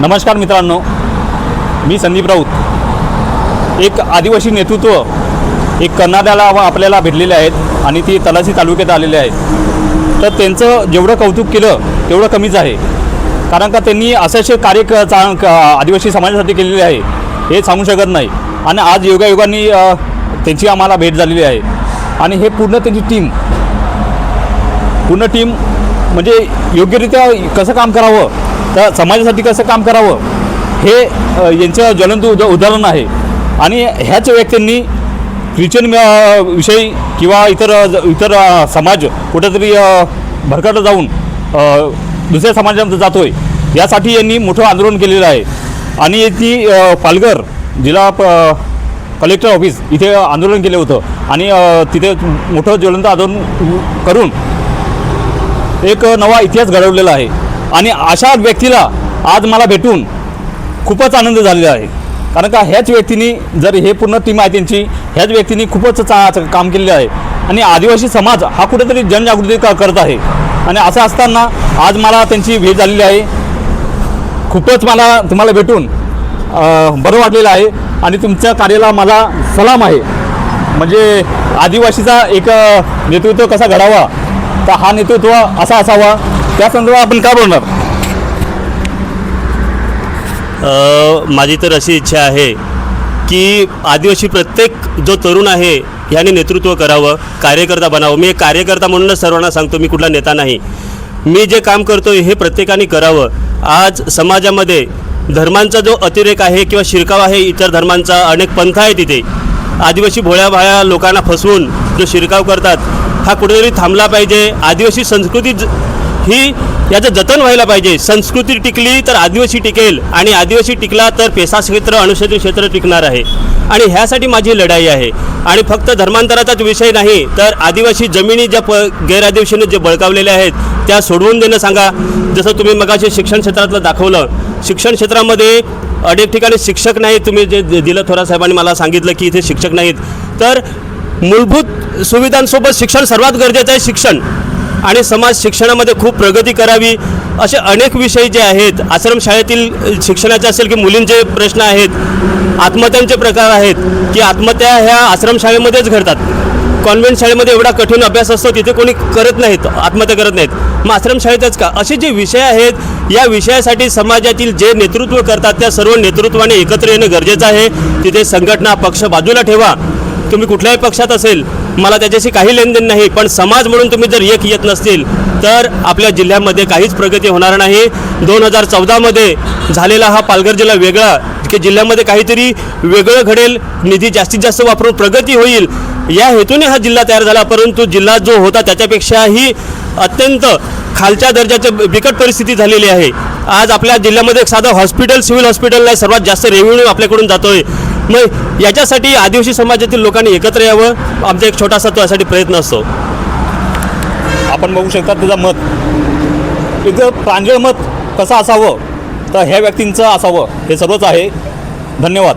नमस्कार मित्रांनो मी संदीप राऊत. एक आदिवासी नेतृत्व एक कर्नाटकाला व आपल्याला भेटलेले आहेत आणि ती तलासी तालुक्यात आलेले आहेत तर त्यांचं जेवढं कौतुक केलं तेवढं कमीच आहे. कारण का त्यांनी असे असे कार्य चा आदिवासी समाजासाठी केलेले आहे हे सांगू शकत नाही. आणि आज योगायोगाने त्यांची आम्हाला भेट झालेली आहे. आणि हे पूर्ण त्यांची टीम पूर्ण टीम म्हणजे योग्यरित्या कसं काम करावं तर समाजासाठी कसं काम करावं? हे यांचं ज्वलंत उद उदाहरण आहे. आणि ह्याच व्यक्तींनी ख्रिश्चन विषयी किंवा इतर इतर समाज कुठेतरी अ, भरकटत जाऊन दुसऱ्या समाजामध्ये जातो आहे यासाठी यांनी मोठं आंदोलन केलेलं आहे. आणि ती पालघर जिल्हा प कलेक्टर ऑफिस इथे आंदोलन केलं होतं. आणि तिथे मोठं ज्वलंत आंदोलन करून एक नवा इतिहास घडवलेला आहे. आणि अशा व्यक्तीला आज मला भेटून खूपच आनंद झालेला आहे. कारण का ह्याच व्यक्तीने जर हे पूर्ण टीम आहे त्यांची ह्याच व्यक्तीने खूपच चा काम केलेलं आहे. आणि आदिवासी समाज हा कुठेतरी जनजागृती क करत आहे. आणि असं असताना आज मला त्यांची भेट झालेली आहे. खूपच मला तुम्हाला भेटून बरं वाटलेलं आहे. आणि तुमच्या कार्याला मला सलाम आहे. म्हणजे आदिवासीचा एक नेतृत्व कसा घडावा तर हा नेतृत्व असा असावा. त्या संदर्भात आपण का बोलणार? माझी तर अशी इच्छा आहे की आदिवासी प्रत्येक जो तरुण आहे ह्याने नेतृत्व करावं कार्यकर्ता बनावं. मी एक कार्यकर्ता म्हणूनच सर्वांना सांगतो मी कुठला नेता नाही. मी जे काम करतो हे प्रत्येकाने करावं. आज समाजामध्ये धर्मांचा जो अतिरेक आहे किंवा शिरकाव आहे इतर धर्मांचा अनेक पंथ आहे तिथे आदिवासी भोळ्या भाळ्या लोकांना फसवून जो शिरकाव करतात हा कुठेतरी थांबला पाहिजे. आदिवासी संस्कृती ज- ही याचं जतन व्हायला पाहिजे. संस्कृती टिकली तर आदिवासी टिकेल आणि आदिवासी टिकला तर पेसा क्षेत्र अनुसूचित क्षेत्र टिकणार आहे. आणि ह्यासाठी माझी लढाई आहे. आणि फक्त धर्मांतराचाच विषय नाही तर आदिवासी जमिनी ज्या प गैरआदिवासीने जे बळकावलेल्या आहेत त्या सोडवून देणं सांगा. जसं तुम्ही मगाशी शिक्षण क्षेत्रातलं दाखवलं. शिक्षण क्षेत्रामध्ये अनेक ठिकाणी शिक्षक नाही तुम्ही जे दिलं थोरा साहेबांनी मला सांगितलं की इथे शिक्षक नाहीत. तर मूलभूत सुविधांसोबत शिक्षण सर्वात गरजेचं आहे शिक्षण. आणि समाज शिक्षणामध्ये खूप प्रगती करावी. असे अनेक विषय जे आहेत आश्रमशाळेतील शिक्षणाचे असेल की मुलींचे प्रश्न आहेत आत्महत्यांचे प्रकार आहेत की आत्महत्या ह्या आश्रमशाळेमध्येच घडतात. कॉन्व्हेंट शाळेमध्ये एवढा कठीण अभ्यास असतो तिथे कोणी करत नाहीत आत्महत्या करत नाहीत. मग आश्रमशाळेतच का? असे जे विषय आहेत या विषयासाठी समाजातील जे नेतृत्व करतात त्या सर्व नेतृत्वाने एकत्र येणं गरजेचं आहे. तिथे संघटना पक्ष बाजूला ठेवा. तुम्ही कुठल्याही पक्षात असेल मला त्याच्याशी काही लेनदेन नाही पण समाज म्हणून तुम्ही जर एक येत नसतील तर आपल्या जिल्ह्यामध्ये काहीच प्रगती होणार नाही. दोन हजार चौदामध्ये झालेला हा पालघर जिल्हा वेगळा की जिल्ह्यामध्ये काहीतरी वेगळं घडेल निधी जास्तीत जास्त वापरून प्रगती होईल या हेतूने हा जिल्हा तयार झाला. परंतु जिल्हा जो होता त्याच्यापेक्षाही अत्यंत खालच्या दर्जाची बिकट परिस्थिती झालेली आहे. आज आपल्या जिल्ह्यामध्ये एक साधं हॉस्पिटल सिव्हिल हॉस्पिटलला सर्वात जास्त रेव्हेन्यू आपल्याकडून जातोय. मग याच्यासाठी आदिवासी समाजातील लोकांनी एकत्र यावं आमचा एक छोटासा तो यासाठी प्रयत्न असतो. आपण बघू शकता त्याचं मत. इथं प्रांजळ मत कसं असावं तर ह्या व्यक्तींचं असावं हे सर्वच आहे. धन्यवाद.